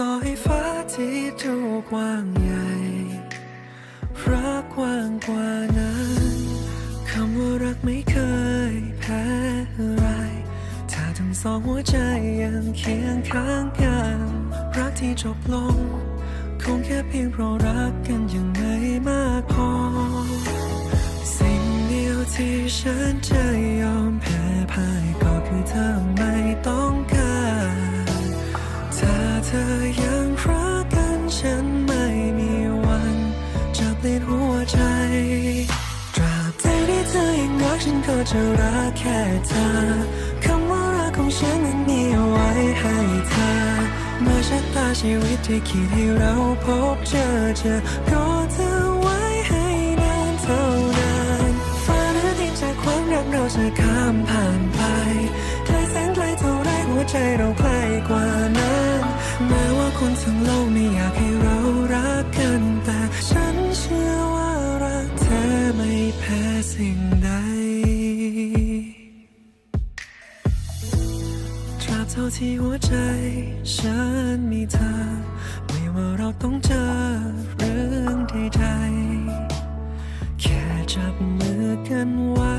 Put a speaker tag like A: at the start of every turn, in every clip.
A: ต่อให้ฟ้าที่เท่ากว้างใหญ่ รักกว้างกว่านั้น คำว่ารักไม่เคยแพ้อะไร ถ้าทั้งสองหัวใจยังเคียงข้างกัน รักที่จบลง คงแค่เพียงเพราะรักกันยังไงมากพอ สิ่งเดียวที่ฉันจะยอมแพ้ คิดให้เราพบเจอเจอก็เธอ ต้องเจอเรื่องใดๆแค่จับมือกันไว้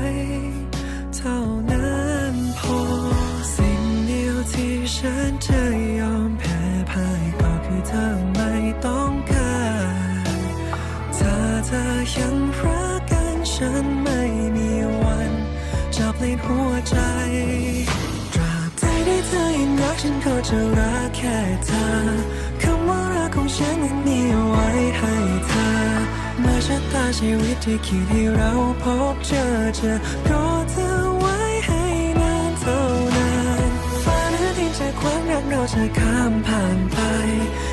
A: เท่านั้นพอ สิ่งเดียวที่ฉันจะยอมแพ้พ่ายก็คือเธอไม่ต้องการถ้าเธอยังรักกันฉันไม่มีวันจะเปลี่ยนหัวใจตราบใดที่เธอยังรักฉันก็จะรักแค่เธอ ของฉันนั้นมีเอาไว้ให้เธอ เมื่อชะตาชีวิตที่คิดให้เราพบเจอเจอก็เธอไว้ให้นานเท่านานฟ้าหรือดินจากความรักเราจะข้ามผ่านไป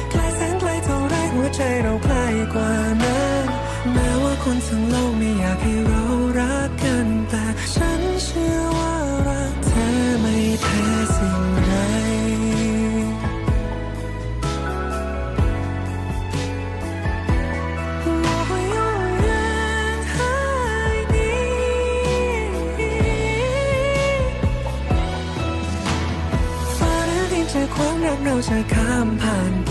A: ไกลแสนไกลเท่าไรหัวใจเราใกล้กว่านั้นแม้ว่าคนทั้งโลกไม่อยากให้เรารัก จะข้ามผ่าน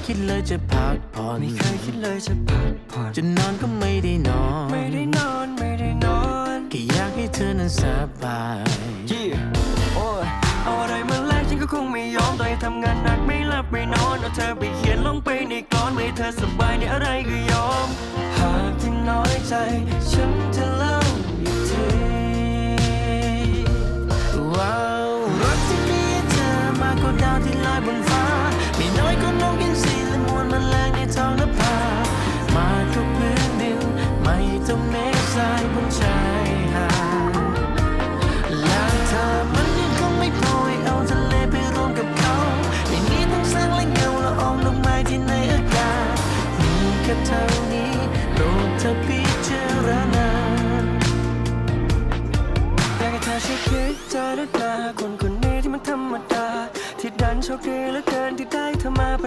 B: คยคิดเลยจะพักผ่อน
A: ไม่เคยคิดเลยจะพักผ่อน
B: จะนอนก็ไม่ได้นอน
A: ไม่ได้นอนไม่ได้นอน
B: แค่อยากให้เธอนั้นสบาย
A: ยี่โอ้ยเอาอะไรมาแลกฉันก็คงไม่ยอมต่อให้ทำงานหนักไม่หลับไม่นอนเอาเธอไปเขียนลงไปในกลอนไม่ให้เธอสบายในอะไรก็ยอม หากที่น้อยใจฉัน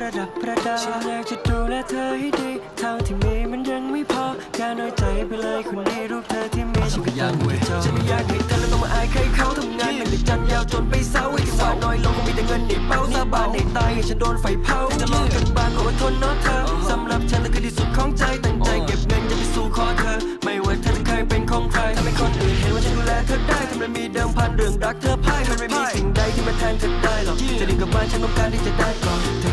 C: ประดับประดาฉันอยากจะดูแลเธอให้ดีเท่าที่มีมันยังไม่พออย่าน้อยใจไปเลยคนนี้รูปเธอที่มีฉันก็ยังไม่จบฉันไม่อยากให้เธอแล้วต้องมาอายใครเขาทำงานหนักแต่จันยาวจนไปเศร้าไอ้ที่ว่าน้อยลงก็มีแต่เงินในเป้าสาบานในตายให้ฉันโดนไฟเผาจะลองกันบ้างก็อดทนเนาะเธอสำหรับฉันนั่นคือที่สุดของใจตั้งใจเก็บเงินจะไปสู่ขอเธอ ไม่ว่าเธอจะเคยเป็นของใครถ้าเป็นคนอื่นเห็นว่าฉันดูแลเธอได้ทำไมมีเดิมพันเรื่องรักเธอพ่ายมันไม่มีสิ่งใดที่มาแทนเธอได้หรอกจะดีกับบ้านฉันต้องการที่จะได้ก่อนแต่ถ้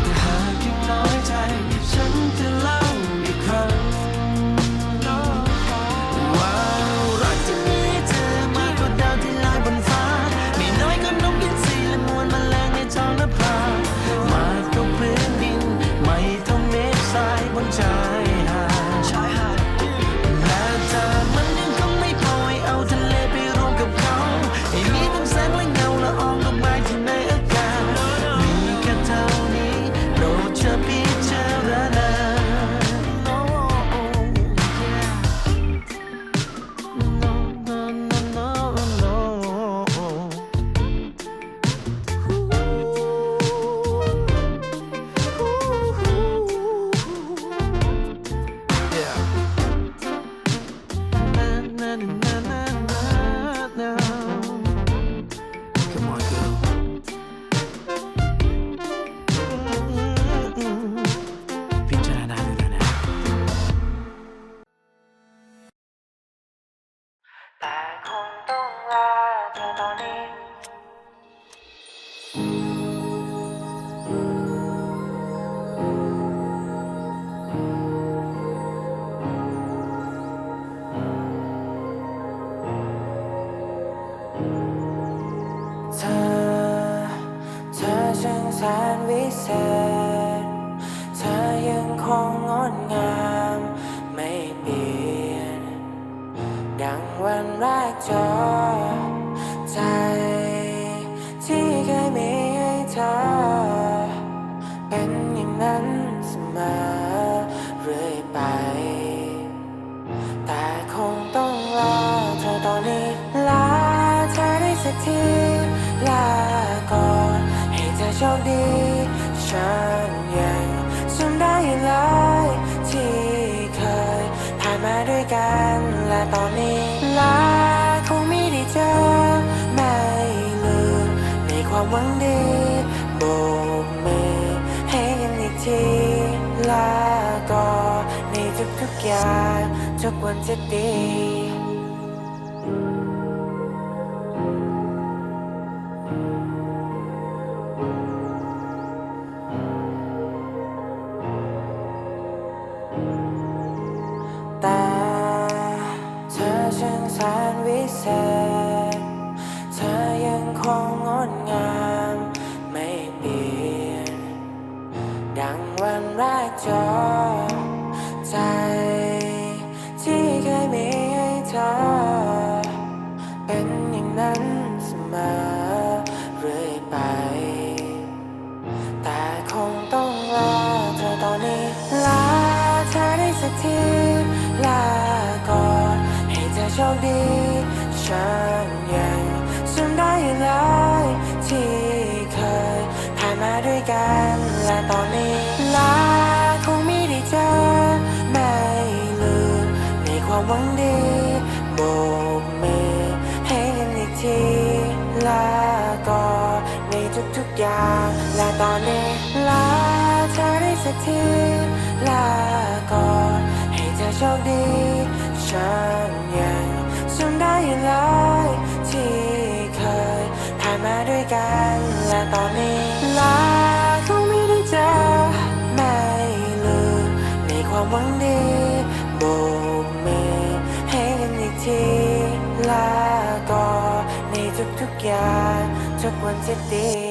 D: ช่าง ความ
C: หวังดีโบกมือให้กันอีกทีลาก่อนในทุกๆอย่างทุกวันจะดีแต่เธอช่างแสนวิเศษ ธอยังคงงดงามไม่เปลี่ยน ดังวันแรกเจอใจ ที่เคยมีให้เธอ เป็นอย่างนั้นเสมอเรื่อยไป แต่คงต้องลาเธอตอนนี้ลาเธอได้สักทีลาก่อนให้เธอโชคดีฉันยังำได้อยู่เลยที่เคยผ่านมาด้วยกันและตอนนี้ลาคงไม่ได้เจอไม่ลืมในความหวังดีโบกมือให้กันอีกทีลาก่อนในทุกๆอย่างและตอนนี้ลาเธอได้สักทีลาก่อนให้เธอโชคดีฉันยังจำได้อยู่เลยที่ ด้วยกันและตอนนี้ลาคงไม่ได้เจอไม่ลืมในความหวังดีโบกมือให้กันอีกทีลาก่อนในทุกๆอย่างทุกวันจะดี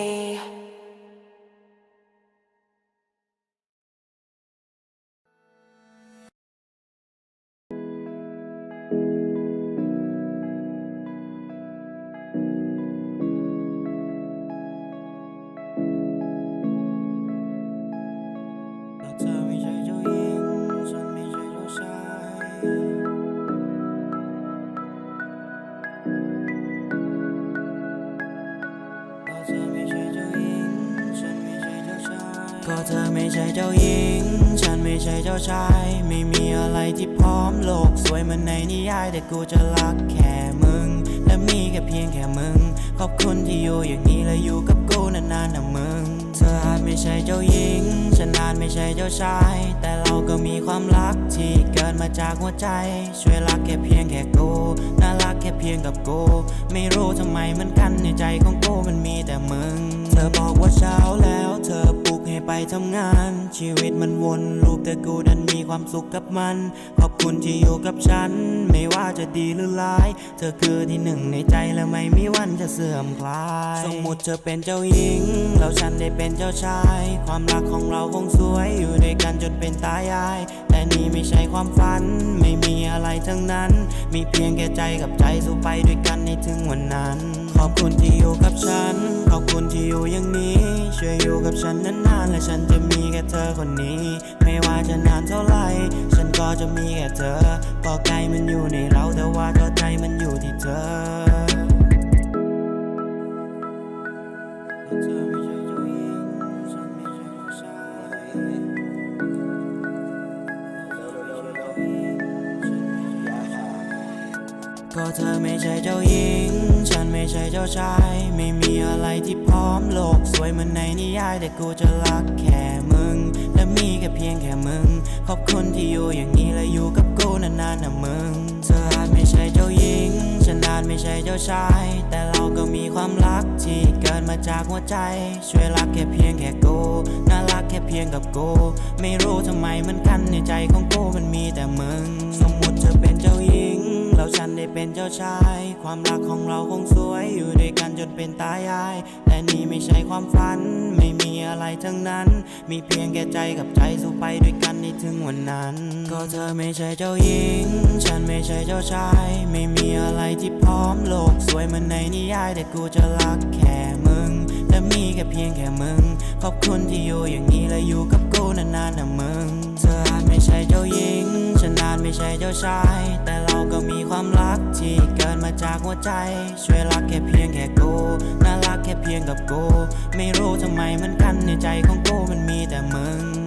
C: เจ้าหญิง ฉันไม่ใช่เจ้าชาย ไม่
E: มีอะไรที่พร้อมโลกสวยเหมือนในนิยาย แต่กูจะรักแค่มึง และมีแค่เพียงแค่มึง ขอบคุณที่อยู่อย่างนี้และอยู่กับกูนานๆนะมึง ไม่ใช่เจ้าหญิง ฉันอาจไม่ใช่เจ้าชาย แต่เราก็มีความรักที่เกิดมาจากหัวใจ ช่วยรักแค่เพียงแค่กูน่ารักแค่เพียงกับกูไม่รู้ทำไมเหมือนกันในใจของกูมันมีแต่มึง เธอบอกว่าเช้าแล้ว เธอปลุกให้ไปทำงาน ชีวิตมันวนลูปแต่กูดันมีความสุขกับมัน ขอบคุณที่อยู่กับฉัน ไม่ว่าจะดีหรือร้าย เธอคือที่หนึ่งในใจและไม่มีวันจะเสื่อมคลาย สมมุติเธอเป็นเจ้าหญิง แล้วฉันได้เป็นเจ้าชาย ความรักของเราคงสวยอยู่ด้วยกันจนเป็นตายาย แต่นี่ไม่ใช่ความฝัน ไม่มีอะไรทั้งนั้น มีเพียงแค่ใจกับใจสู้ไปด้วยกันในถึงวันนั้น ขอบคุณที่อยู่กับฉัน ขอบคุณที่อยู่อย่างนี้ ช่วยอยู่กับฉันนานๆและฉันจะมีแค่เธอคนนี้ ไม่ว่าจะนานเท่าไหร่ ฉันก็ จะมีแค่เธอ ก็ไกลมันอยู่ในเราแต่ว่าตัวใจมันอยู่ที่เธอก็เธอไม่ใช่เจ้าหญิง ฉันไม่ใช่เจ้าชาย ไม่มีอะไรที่พร้อมโลก สวยเหมือนในนิยาย แต่กูจะรักแค่มึง มีแค่เพียงแค่มึง ขอบคุณที่อยู่อย่างนี้และอยู่กับกูนานๆนะมึง เธออาจไม่ใช่เจ้าหญิง ฉันอาจไม่ใช่เจ้าชาย แต่เราก็มีความรักที่เกิดมาจากหัวใจ ช่วยรักแค่เพียงแค่กู น่ารักแค่เพียงกับกู ไม่รู้ทำไมเหมือนกันในใจของกูมันมีแต่มึง งแล้วฉันได้เป็นเจ้าชาย ความรักของเราคงสวยอยู่ด้วยกันจนเป็นตายาย แต่นี่ไม่ใช่ความฝัน ไม่มีอะไรทั้งนั้น มีเพียงแค่ใจกับใจสู้ไปด้วยกันในถึงวันนั้น ก็เธอไม่ใช่เจ้าหญิง ฉันไม่ใช่เจ้าชาย ไม่มีอะไรที่พร้อมโลกสวยเหมือนในนิยาย แต่กูจะรักแค่มึงและมีแค่เพียงแค่มึง ขอบคุณที่อยู่อย่างนี้และอยู่กับกูนานๆนะมึง เธออาจไม่ใช่เจ้าหญิง ไม่ใช่เจ้าชาย แต่เราก็มีความรักที่เกิดมาจากหัวใจ ช่วยรักแค่เพียงแค่กูน่ารักแค่เพียงกับกู ไม่รู้ทำไมเหมือนกันในใจของกูมันมีแต่มึง